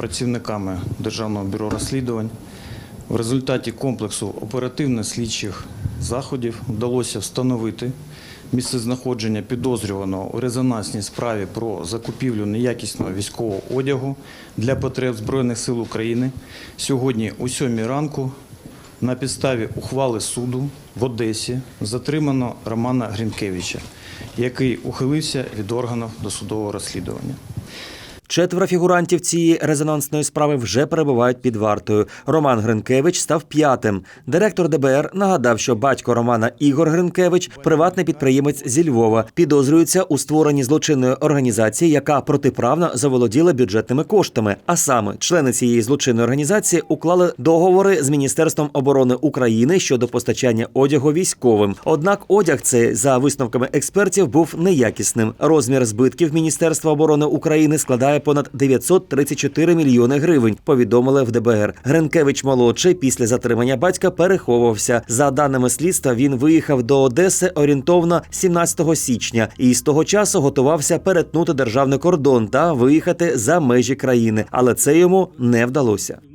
працівниками Державного бюро розслідувань. В результаті комплексу оперативно-слідчих заходів вдалося встановити місцезнаходження підозрюваного у резонансній справі про закупівлю неякісного військового одягу для потреб Збройних сил України. Сьогодні о 7 ранку на підставі ухвали суду в Одесі затримано Романа Гринкевича, який ухилився від органів досудового розслідування. Четверо фігурантів цієї резонансної справи вже перебувають під вартою. Роман Гринкевич став п'ятим. Директор ДБР нагадав, що батько Романа Ігор Гринкевич приватний підприємець зі Львова. Підозрюється у створенні злочинної організації, яка протиправно заволоділа бюджетними коштами. А саме члени цієї злочинної організації уклали договори з Міністерством оборони України щодо постачання одягу військовим. Однак одяг цей, за висновками експертів, був неякісним. Розмір збитків Міністерства оборони України складає понад 934 мільйони гривень. Повідомили в ДБР. Гринкевич молодший після затримання батька переховувався. За даними слідства, він виїхав до Одеси орієнтовно 17 січня і з того часу готувався перетнути державний кордон та виїхати за межі країни, але це йому не вдалося.